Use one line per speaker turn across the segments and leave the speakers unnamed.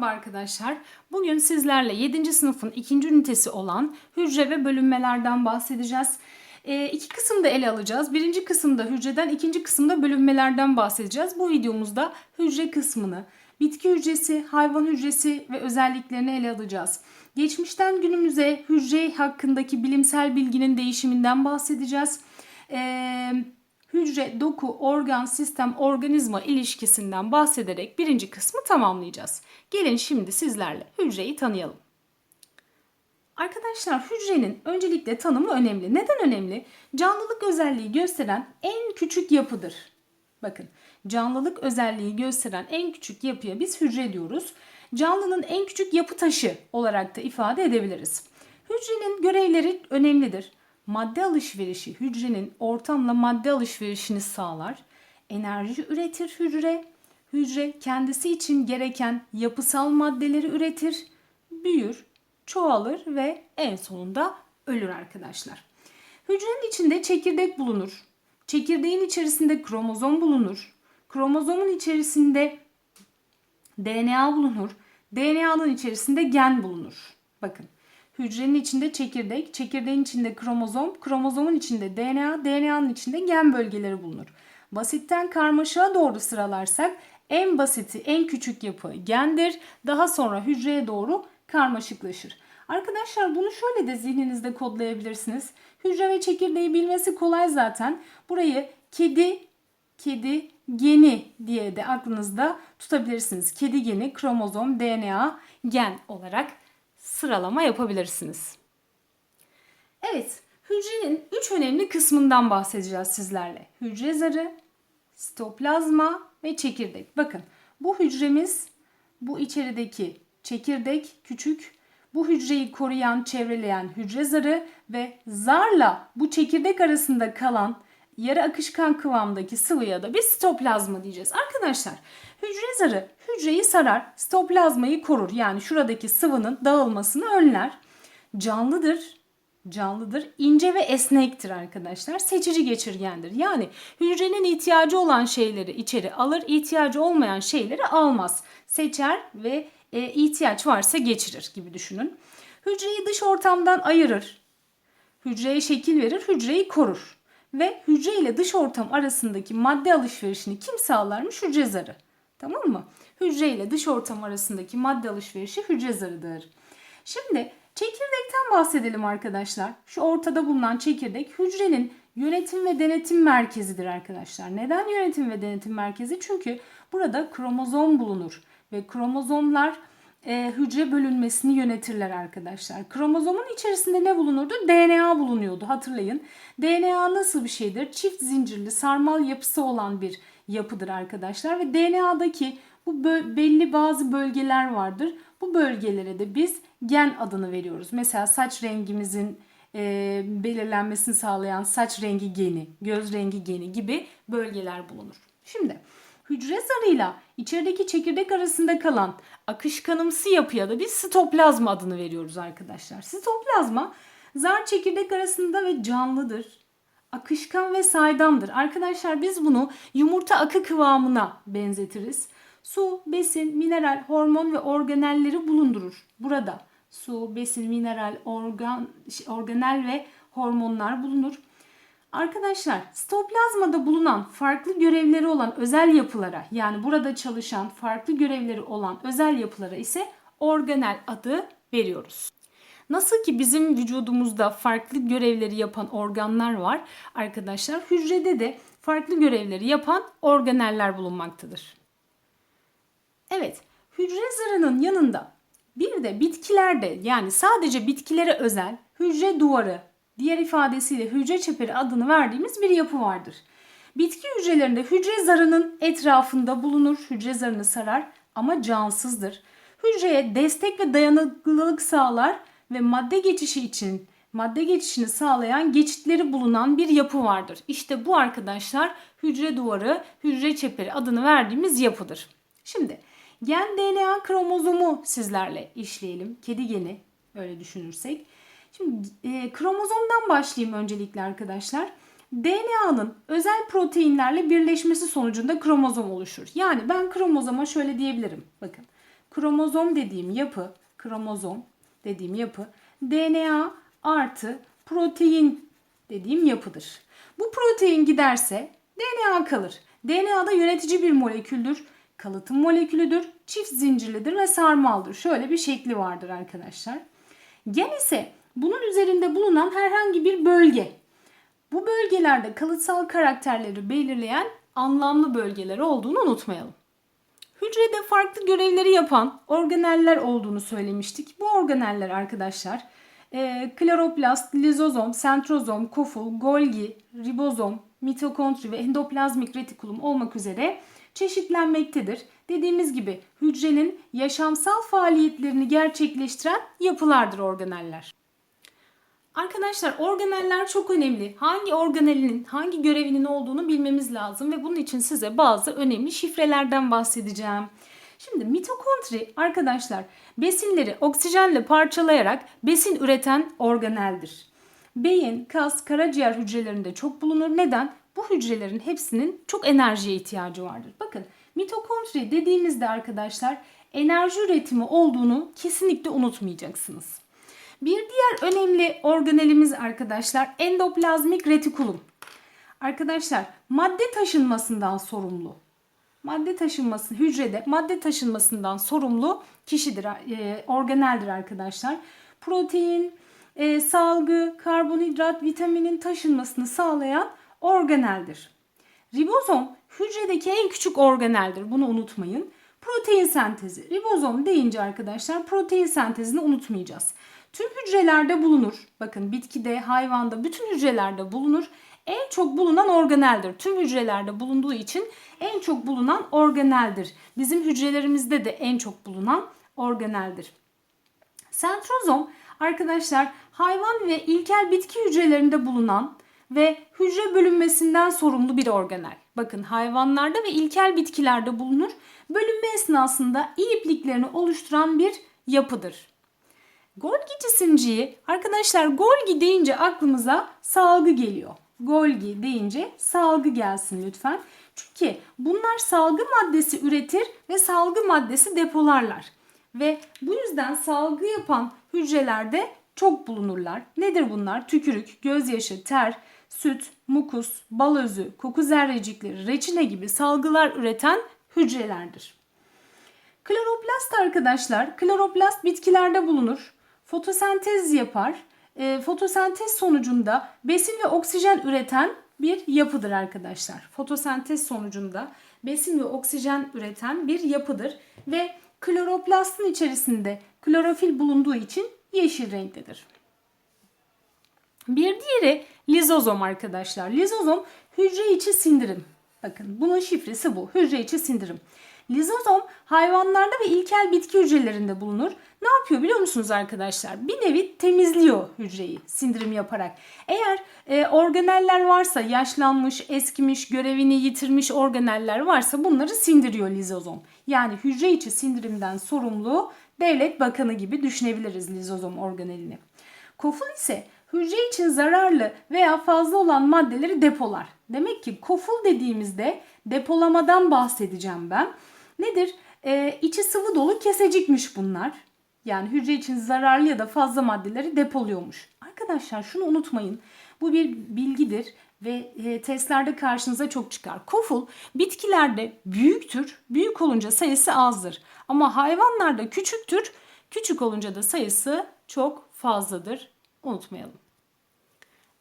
Merhaba arkadaşlar. Bugün sizlerle 7. sınıfın 2. ünitesi olan hücre ve bölünmelerden bahsedeceğiz. E, iki kısımda ele alacağız. Birinci kısımda hücreden, ikinci kısımda bölünmelerden bahsedeceğiz. Bu videomuzda hücre kısmını, bitki hücresi, hayvan hücresi ve özelliklerini ele alacağız. Geçmişten günümüze hücre hakkındaki bilimsel bilginin değişiminden bahsedeceğiz. Eee hücre, doku, organ, sistem, organizma ilişkisinden bahsederek birinci kısmı tamamlayacağız. Gelin şimdi sizlerle hücreyi tanıyalım. Arkadaşlar hücrenin öncelikle tanımı önemli. Neden önemli? Canlılık özelliği gösteren en küçük yapıdır. Bakın canlılık özelliği gösteren en küçük yapıya biz hücre diyoruz. Canlının en küçük yapı taşı olarak da ifade edebiliriz. Hücrenin görevleri önemlidir madde alışverişi hücrenin ortamla madde alışverişini sağlar. Enerji üretir hücre. Hücre kendisi için gereken yapısal maddeleri üretir, büyür, çoğalır ve en sonunda ölür arkadaşlar. Hücrenin içinde çekirdek bulunur. Çekirdeğin içerisinde kromozom bulunur. Kromozomun içerisinde DNA bulunur. DNA'nın içerisinde gen bulunur. Bakın Hücrenin içinde çekirdek, çekirdeğin içinde kromozom, kromozomun içinde DNA, DNA'nın içinde gen bölgeleri bulunur. Basitten karmaşığa doğru sıralarsak en basiti, en küçük yapı gendir. Daha sonra hücreye doğru karmaşıklaşır. Arkadaşlar bunu şöyle de zihninizde kodlayabilirsiniz. Hücre ve çekirdeği bilmesi kolay zaten. Burayı kedi, kedi geni diye de aklınızda tutabilirsiniz. Kedi geni, kromozom, DNA, gen olarak sıralama yapabilirsiniz. Evet, hücrenin üç önemli kısmından bahsedeceğiz sizlerle. Hücre zarı, sitoplazma ve çekirdek. Bakın bu hücremiz bu içerideki çekirdek küçük bu hücreyi koruyan, çevreleyen hücre zarı ve zarla bu çekirdek arasında kalan yarı akışkan kıvamdaki sıvıya da biz sitoplazma diyeceğiz. Arkadaşlar hücre zarı hücreyi sarar, sitoplazmayı korur. Yani şuradaki sıvının dağılmasını önler. Canlıdır, canlıdır, ince ve esnektir arkadaşlar. Seçici geçirgendir. Yani hücrenin ihtiyacı olan şeyleri içeri alır, ihtiyacı olmayan şeyleri almaz. Seçer ve e, ihtiyaç varsa geçirir gibi düşünün. Hücreyi dış ortamdan ayırır. Hücreye şekil verir, hücreyi korur. Ve hücre ile dış ortam arasındaki madde alışverişini kim sağlarmış? Hücre zarı. Tamam mı? Hücre ile dış ortam arasındaki madde alışverişi hücre zarıdır. Şimdi çekirdekten bahsedelim arkadaşlar. Şu ortada bulunan çekirdek hücrenin yönetim ve denetim merkezidir arkadaşlar. Neden yönetim ve denetim merkezi? Çünkü burada kromozom bulunur ve kromozomlar e, hücre bölünmesini yönetirler arkadaşlar. Kromozomun içerisinde ne bulunurdu? DNA bulunuyordu hatırlayın. DNA nasıl bir şeydir? Çift zincirli sarmal yapısı olan bir yapıdır arkadaşlar ve DNA'daki bu belli bazı bölgeler vardır. Bu bölgelere de biz gen adını veriyoruz. Mesela saç rengimizin e, belirlenmesini sağlayan saç rengi geni, göz rengi geni gibi bölgeler bulunur. Şimdi hücre zarıyla içerideki çekirdek arasında kalan akışkanımsı yapıya da biz sitoplazma adını veriyoruz arkadaşlar. Sitoplazma zar çekirdek arasında ve canlıdır. Akışkan ve saydamdır. Arkadaşlar biz bunu yumurta akı kıvamına benzetiriz. Su, besin, mineral, hormon ve organelleri bulundurur. Burada su, besin, mineral, organ, organel ve hormonlar bulunur. Arkadaşlar sitoplazmada bulunan farklı görevleri olan özel yapılara yani burada çalışan farklı görevleri olan özel yapılara ise organel adı veriyoruz. Nasıl ki bizim vücudumuzda farklı görevleri yapan organlar var arkadaşlar hücrede de farklı görevleri yapan organeller bulunmaktadır. Evet hücre zarının yanında bir de bitkilerde yani sadece bitkilere özel hücre duvarı diğer ifadesiyle hücre çeperi adını verdiğimiz bir yapı vardır. Bitki hücrelerinde hücre zarının etrafında bulunur, hücre zarını sarar ama cansızdır. Hücreye destek ve dayanıklılık sağlar ve madde geçişi için madde geçişini sağlayan geçitleri bulunan bir yapı vardır. İşte bu arkadaşlar hücre duvarı, hücre çeperi adını verdiğimiz yapıdır. Şimdi gen DNA kromozomu sizlerle işleyelim. Kedi geni öyle düşünürsek. Şimdi e, kromozomdan başlayayım öncelikle arkadaşlar. DNA'nın özel proteinlerle birleşmesi sonucunda kromozom oluşur. Yani ben kromozoma şöyle diyebilirim. Bakın kromozom dediğim yapı, kromozom dediğim yapı DNA artı protein dediğim yapıdır. Bu protein giderse DNA kalır. DNA'da yönetici bir moleküldür, kalıtım molekülüdür, çift zincirlidir ve sarmaldır. Şöyle bir şekli vardır arkadaşlar. Gen ise bunun üzerinde bulunan herhangi bir bölge. Bu bölgelerde kalıtsal karakterleri belirleyen anlamlı bölgeler olduğunu unutmayalım. Hücrede farklı görevleri yapan organeller olduğunu söylemiştik. Bu organeller arkadaşlar e, kloroplast, lizozom, sentrozom, koful, golgi, ribozom, mitokondri ve endoplazmik retikulum olmak üzere çeşitlenmektedir. Dediğimiz gibi hücrenin yaşamsal faaliyetlerini gerçekleştiren yapılardır organeller. Arkadaşlar organeller çok önemli. Hangi organelinin hangi görevinin olduğunu bilmemiz lazım ve bunun için size bazı önemli şifrelerden bahsedeceğim. Şimdi mitokondri arkadaşlar besinleri oksijenle parçalayarak besin üreten organeldir. Beyin, kas, karaciğer hücrelerinde çok bulunur. Neden? Bu hücrelerin hepsinin çok enerjiye ihtiyacı vardır. Bakın mitokondri dediğimizde arkadaşlar enerji üretimi olduğunu kesinlikle unutmayacaksınız. Bir diğer önemli organelimiz arkadaşlar endoplazmik retikulum. Arkadaşlar madde taşınmasından sorumlu. Madde taşınması hücrede madde taşınmasından sorumlu kişidir, e, organeldir arkadaşlar. Protein, e, salgı, karbonhidrat, vitaminin taşınmasını sağlayan organeldir. Ribozom hücredeki en küçük organeldir. Bunu unutmayın. Protein sentezi. Ribozom deyince arkadaşlar protein sentezini unutmayacağız. Tüm hücrelerde bulunur. Bakın bitkide, hayvanda, bütün hücrelerde bulunur. En çok bulunan organeldir. Tüm hücrelerde bulunduğu için en çok bulunan organeldir. Bizim hücrelerimizde de en çok bulunan organeldir. Sentrozom arkadaşlar hayvan ve ilkel bitki hücrelerinde bulunan ve hücre bölünmesinden sorumlu bir organel. Bakın hayvanlarda ve ilkel bitkilerde bulunur. Bölünme esnasında ipliklerini oluşturan bir yapıdır. Golgi cisimciği arkadaşlar Golgi deyince aklımıza salgı geliyor. Golgi deyince salgı gelsin lütfen. Çünkü bunlar salgı maddesi üretir ve salgı maddesi depolarlar. Ve bu yüzden salgı yapan hücrelerde çok bulunurlar. Nedir bunlar? Tükürük, gözyaşı, ter, süt, mukus, bal özü, koku zerrecikleri, reçine gibi salgılar üreten hücrelerdir. Kloroplast arkadaşlar, kloroplast bitkilerde bulunur. Fotosentez yapar. E, fotosentez sonucunda besin ve oksijen üreten bir yapıdır arkadaşlar. Fotosentez sonucunda besin ve oksijen üreten bir yapıdır ve kloroplastın içerisinde klorofil bulunduğu için yeşil renktedir. Bir diğeri lizozom arkadaşlar. Lizozom hücre içi sindirim. Bakın bunun şifresi bu. Hücre içi sindirim. Lizozom hayvanlarda ve ilkel bitki hücrelerinde bulunur. Ne yapıyor biliyor musunuz arkadaşlar? Bir nevi temizliyor hücreyi sindirim yaparak. Eğer e, organeller varsa yaşlanmış, eskimiş, görevini yitirmiş organeller varsa bunları sindiriyor lizozom. Yani hücre içi sindirimden sorumlu devlet bakanı gibi düşünebiliriz lizozom organelini. Koful ise hücre için zararlı veya fazla olan maddeleri depolar. Demek ki koful dediğimizde depolamadan bahsedeceğim ben. Nedir? Ee, içi sıvı dolu kesecikmiş bunlar. Yani hücre için zararlı ya da fazla maddeleri depoluyormuş. Arkadaşlar şunu unutmayın. Bu bir bilgidir ve e, testlerde karşınıza çok çıkar. Koful bitkilerde büyüktür. Büyük olunca sayısı azdır. Ama hayvanlarda küçüktür. Küçük olunca da sayısı çok fazladır. Unutmayalım.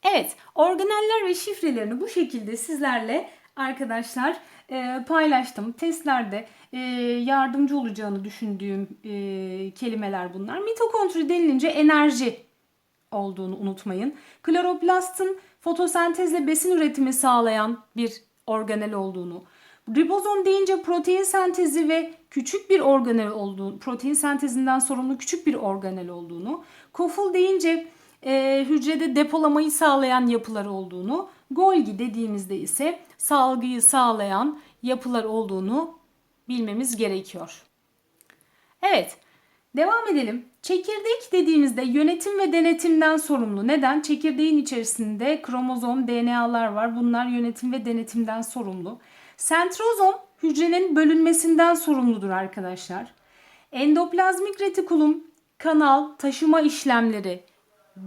Evet, organeller ve şifrelerini bu şekilde sizlerle arkadaşlar e, paylaştım. Testlerde e, yardımcı olacağını düşündüğüm e, kelimeler bunlar. Mitokondri denilince enerji olduğunu unutmayın. Kloroplastın fotosentezle besin üretimi sağlayan bir organel olduğunu, ribozom deyince protein sentezi ve küçük bir organel olduğunu, protein sentezinden sorumlu küçük bir organel olduğunu, koful deyince e, hücrede depolamayı sağlayan yapılar olduğunu, Golgi dediğimizde ise salgıyı sağlayan yapılar olduğunu bilmemiz gerekiyor. Evet, devam edelim. Çekirdek dediğimizde yönetim ve denetimden sorumlu. Neden? Çekirdeğin içerisinde kromozom, DNA'lar var. Bunlar yönetim ve denetimden sorumlu. Sentrozom hücrenin bölünmesinden sorumludur arkadaşlar. Endoplazmik retikulum, kanal, taşıma işlemleri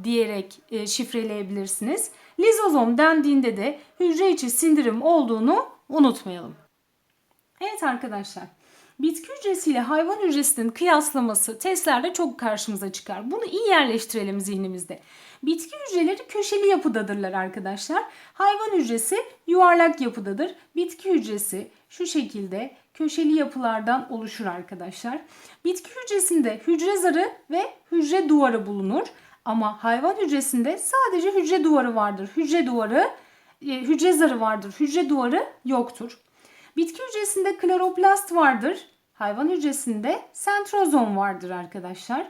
diyerek e, şifreleyebilirsiniz. Lizozom dendiğinde de hücre içi sindirim olduğunu unutmayalım. Evet arkadaşlar. Bitki hücresiyle hayvan hücresinin kıyaslaması testlerde çok karşımıza çıkar. Bunu iyi yerleştirelim zihnimizde. Bitki hücreleri köşeli yapıdadırlar arkadaşlar. Hayvan hücresi yuvarlak yapıdadır. Bitki hücresi şu şekilde köşeli yapılardan oluşur arkadaşlar. Bitki hücresinde hücre zarı ve hücre duvarı bulunur. Ama hayvan hücresinde sadece hücre duvarı vardır. Hücre duvarı, e, hücre zarı vardır. Hücre duvarı yoktur. Bitki hücresinde kloroplast vardır. Hayvan hücresinde sentrozom vardır arkadaşlar.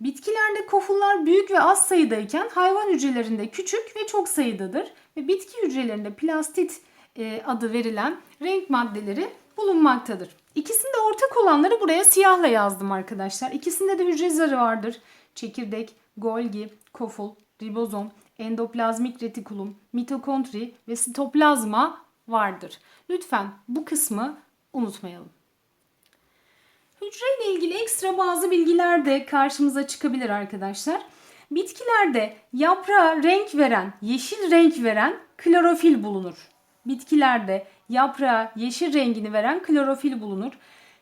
Bitkilerde kofullar büyük ve az sayıdayken hayvan hücrelerinde küçük ve çok sayıdadır. Ve bitki hücrelerinde plastit e, adı verilen renk maddeleri bulunmaktadır. İkisinde ortak olanları buraya siyahla yazdım arkadaşlar. İkisinde de hücre zarı vardır. Çekirdek, Golgi, koful, ribozom, endoplazmik retikulum, mitokondri ve sitoplazma vardır. Lütfen bu kısmı unutmayalım. Hücre ile ilgili ekstra bazı bilgiler de karşımıza çıkabilir arkadaşlar. Bitkilerde yaprağa renk veren, yeşil renk veren klorofil bulunur. Bitkilerde yaprağa yeşil rengini veren klorofil bulunur.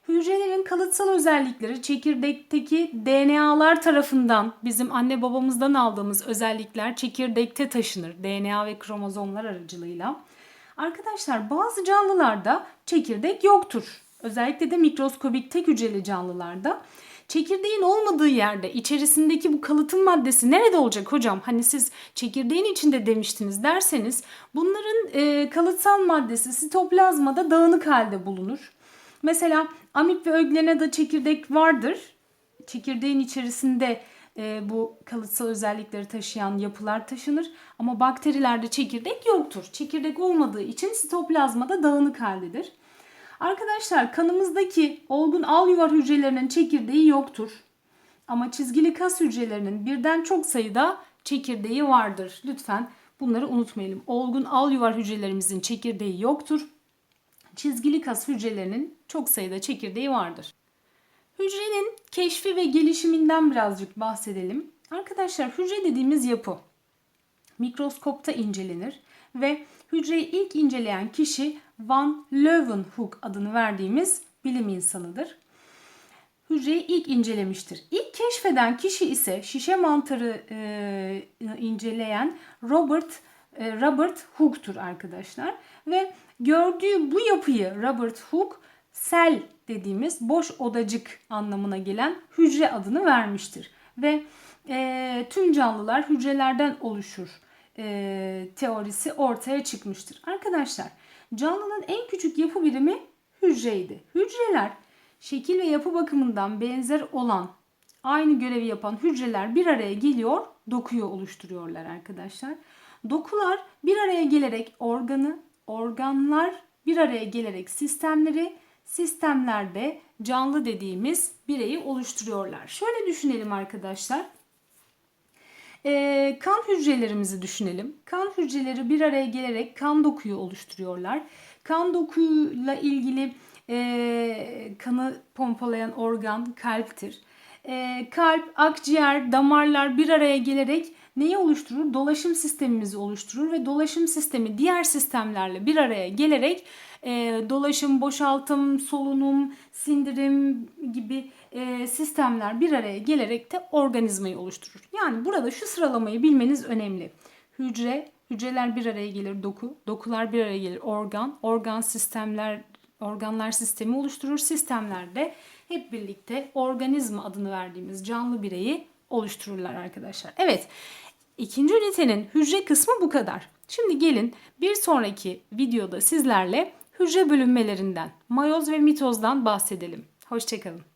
Hücrelerin kalıtsal özellikleri çekirdekteki DNA'lar tarafından bizim anne babamızdan aldığımız özellikler çekirdekte taşınır DNA ve kromozomlar aracılığıyla. Arkadaşlar bazı canlılarda çekirdek yoktur. Özellikle de mikroskobik tek hücreli canlılarda. Çekirdeğin olmadığı yerde içerisindeki bu kalıtım maddesi nerede olacak hocam? Hani siz çekirdeğin içinde demiştiniz derseniz bunların e, kalıtsal maddesi sitoplazmada dağınık halde bulunur. Mesela amip ve öglenada çekirdek vardır. Çekirdeğin içerisinde e, bu kalıtsal özellikleri taşıyan yapılar taşınır. Ama bakterilerde çekirdek yoktur. Çekirdek olmadığı için sitoplazmada dağınık haldedir. Arkadaşlar kanımızdaki olgun al yuvar hücrelerinin çekirdeği yoktur. Ama çizgili kas hücrelerinin birden çok sayıda çekirdeği vardır. Lütfen bunları unutmayalım. Olgun al yuvar hücrelerimizin çekirdeği yoktur. Çizgili kas hücrelerinin çok sayıda çekirdeği vardır. Hücrenin keşfi ve gelişiminden birazcık bahsedelim. Arkadaşlar hücre dediğimiz yapı mikroskopta incelenir ve hücreyi ilk inceleyen kişi Van Leeuwenhoek adını verdiğimiz bilim insanıdır. Hücreyi ilk incelemiştir. İlk keşfeden kişi ise şişe mantarı e, inceleyen Robert e, Robert Hooke'tur arkadaşlar ve gördüğü bu yapıyı Robert Hooke sel dediğimiz boş odacık anlamına gelen hücre adını vermiştir ve e, tüm canlılar hücrelerden oluşur e, teorisi ortaya çıkmıştır. Arkadaşlar canlının en küçük yapı birimi hücreydi. Hücreler şekil ve yapı bakımından benzer olan aynı görevi yapan hücreler bir araya geliyor, dokuyu oluşturuyorlar arkadaşlar. Dokular bir araya gelerek organı, organlar bir araya gelerek sistemleri, sistemlerde canlı dediğimiz bireyi oluşturuyorlar. Şöyle düşünelim arkadaşlar. E, kan hücrelerimizi düşünelim. Kan hücreleri bir araya gelerek kan dokuyu oluşturuyorlar. Kan dokuyla ilgili e, kanı pompalayan organ kalptir. E, kalp, akciğer, damarlar bir araya gelerek neyi oluşturur? Dolaşım sistemimizi oluşturur ve dolaşım sistemi diğer sistemlerle bir araya gelerek e, dolaşım, boşaltım, solunum, sindirim gibi e, sistemler bir araya gelerek de organizmayı oluşturur. Yani burada şu sıralamayı bilmeniz önemli. Hücre, hücreler bir araya gelir doku, dokular bir araya gelir organ, organ sistemler, organlar sistemi oluşturur. Sistemlerde hep birlikte organizma adını verdiğimiz canlı bireyi oluştururlar arkadaşlar. Evet, ikinci ünitenin hücre kısmı bu kadar. Şimdi gelin bir sonraki videoda sizlerle hücre bölünmelerinden, mayoz ve mitozdan bahsedelim. Hoşçakalın.